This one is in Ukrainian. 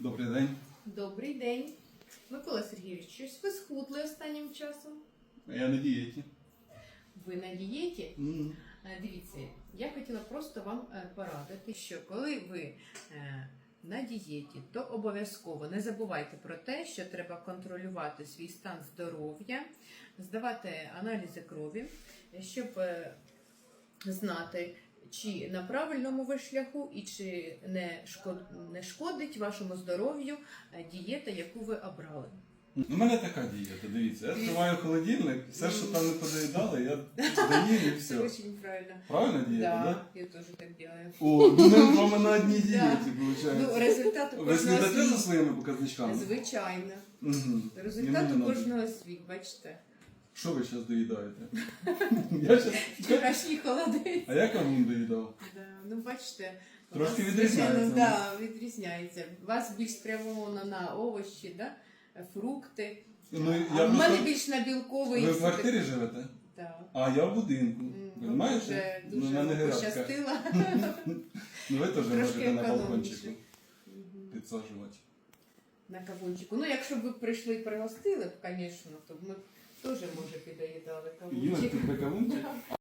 Добрий день. Добрий день. Микола Сергійович, щось ви схудли останнім часом? Я на дієті. Ви на дієті? Е, Дивіться, я хотіла просто вам е, порадити, що коли ви е, на дієті, то обов'язково не забувайте про те, що треба контролювати свій стан здоров'я, здавати аналізи крові, щоб знати, чи на правильному ви шляху і чи не, шкод- не шкодить вашому здоров'ю е, дієта, яку ви обрали. У мене така дієта, дивіться. Я відкриваю холодильник, все, що там не подоїдали, я доїм і Це все. дуже правильно. Правильно дієта, Да, да? я тоже так делаю. О, ну ми з вами на одній дієті, Ну, результат у Ви кожного слідите за своїми показничками? Звичайно. Угу. Результат у кожного свій, бачите. Що ви зараз доїдаєте? Я щас... Вчорашній холодець. А як вам він доїдав? Да, ну, бачите. у Трошки відрізняється, звичайно, Да, відрізняється. У вас більш спрямовано на овочі, да? фрукти. Ну, а я в мене просто... більш на білковий. Ви в квартирі живете? Да. А я в будинку. М, ну, Понимаєте? Дуже, Ну, дуже грядка. пощастило. Ну ви теж Трошки можете на економніше. балкончику Мгм. підсаджувати. На кавунчику. Ну, якщо б ви прийшли і пригостили б, звісно, то ми теж, може, підоїдали Їли кавунчик. тебе кавунчик?